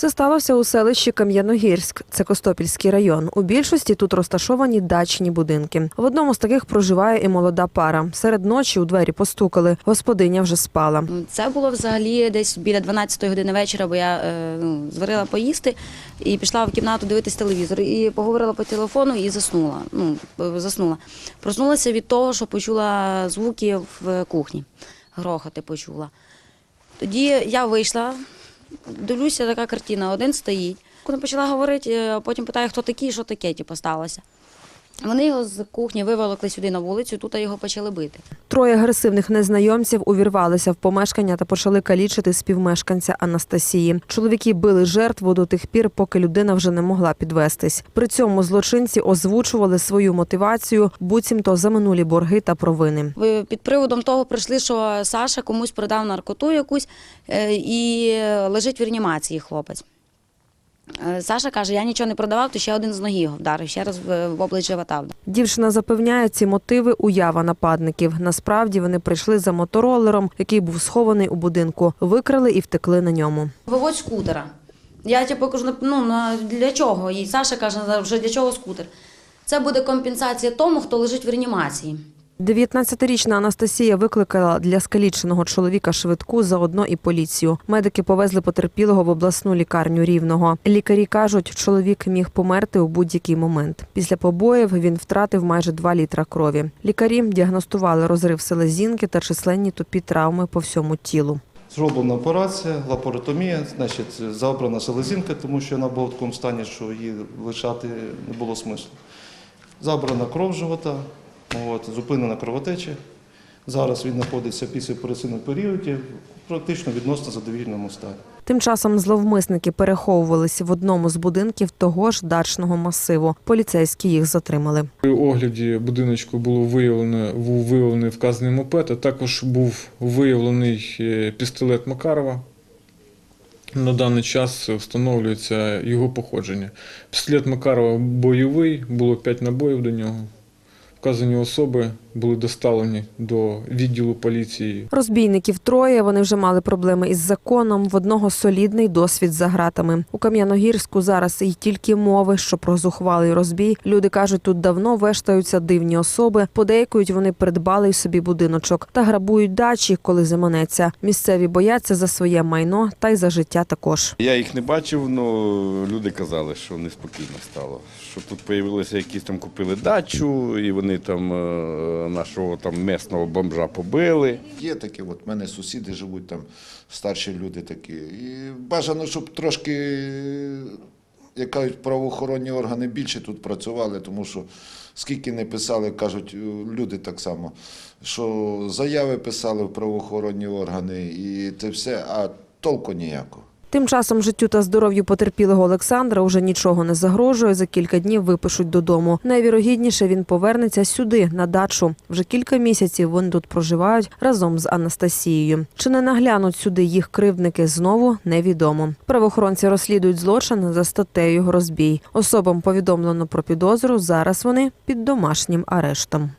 Все сталося у селищі Кам'яногірськ, це Костопільський район. У більшості тут розташовані дачні будинки. В одному з таких проживає і молода пара. Серед ночі у двері постукали. Господиня вже спала. Ну, Це було взагалі десь біля 12 години вечора, бо я е, ну, зварила поїсти і пішла в кімнату дивитись телевізор. І поговорила по телефону і заснула. Ну, заснула. Проснулася від того, що почула звуки в кухні. Грохоти почула. Тоді я вийшла, дивлюся, така картина. Один стоїть. Коли почала говорити, е, потім питає, хто такий, що таке, типу, сталося. Вони його з кухні виволокли сюди на вулицю, тут його почали бити. Троє агресивних незнайомців увірвалися в помешкання та почали калічити співмешканця Анастасії. Чоловіки били жертву до тих пір, поки людина вже не могла підвестись. При цьому злочинці озвучували свою мотивацію, буцімто за минулі борги та провини. Ви Під приводом того прийшли, що Саша комусь продав наркоту якусь е, і лежить в реанімації хлопець. Е, Саша каже, я нічого не продавав, то ще один з ноги його вдарив, ще раз в в область живота. вдарив. Дівчина запевняє, ці мотиви уява нападників. Насправді вони прийшли за моторолером, який був схований у будинку. Викрали і втекли на ньому. Виводь скутера. Я типу кажу, ну для чого? І Саша каже, вже для чого скутер? Це буде компенсація тому, хто лежить в реанімації. 19-річна Анастасія викликала для скаліченого чоловіка швидку заодно і поліцію. Медики повезли потерпілого в обласну лікарню рівного. Лікарі кажуть, чоловік міг померти у будь-який момент. Після побоїв він втратив майже 2 літра крові. Лікарі діагностували розрив селезінки та численні тупі травми по всьому тілу. Зроблена операція, лапаротомія, значить, забрана селезінка, тому що вона була в такому стані, що її лишати не було смислу. Забрана кров живота, от, зупинена кровотеча. Зараз він знаходиться після операційного періоді, практично відносно задовільному стані. Тим часом зловмисники переховувалися в одному з будинків того ж дачного масиву. Поліцейські їх затримали. При огляді будиночку було виявлено, був виявлений вказаний мопед, а також був виявлений е, пістолет Макарова. На даний час встановлюється його походження. Пістолет Макарова бойовий, було 5 набоїв до нього. Вказані особи були доставлені до відділу поліції Розбійників троє. Вони вже мали проблеми із законом. В одного солідний досвід за гратами. У Кам'яногірську зараз і тільки мови, що про зухвалий розбій. Люди кажуть, тут давно вештаються дивні особи. Подейкують вони придбали й собі будиночок та грабують дачі, коли заманеться. Місцеві бояться за своє майно та й за життя також. Я їх не бачив, але люди казали, що неспокійно стало. Що тут з'явилися якісь там купили дачу, і вони там е, нашого там місного бомжа побили. Є такі, от в мене сусіди живуть там, старші люди такі. І бажано, щоб трошки, як кажуть, правоохоронні органи більше тут працювали, тому що скільки не писали, кажуть люди так само, що заяви писали в правоохоронні органи і це все, а толку ніякого. Тим часом життю та здоров'ю потерпілого Олександра уже нічого не загрожує. За кілька днів випишуть додому. Найвірогідніше він повернеться сюди, на дачу. Вже кілька місяців вони тут проживають разом з Анастасією. Чи не наглянуть сюди їх кривдники знову невідомо. Правоохоронці розслідують злочин за статтею розбій. Особам повідомлено про підозру. Зараз вони під домашнім арештом.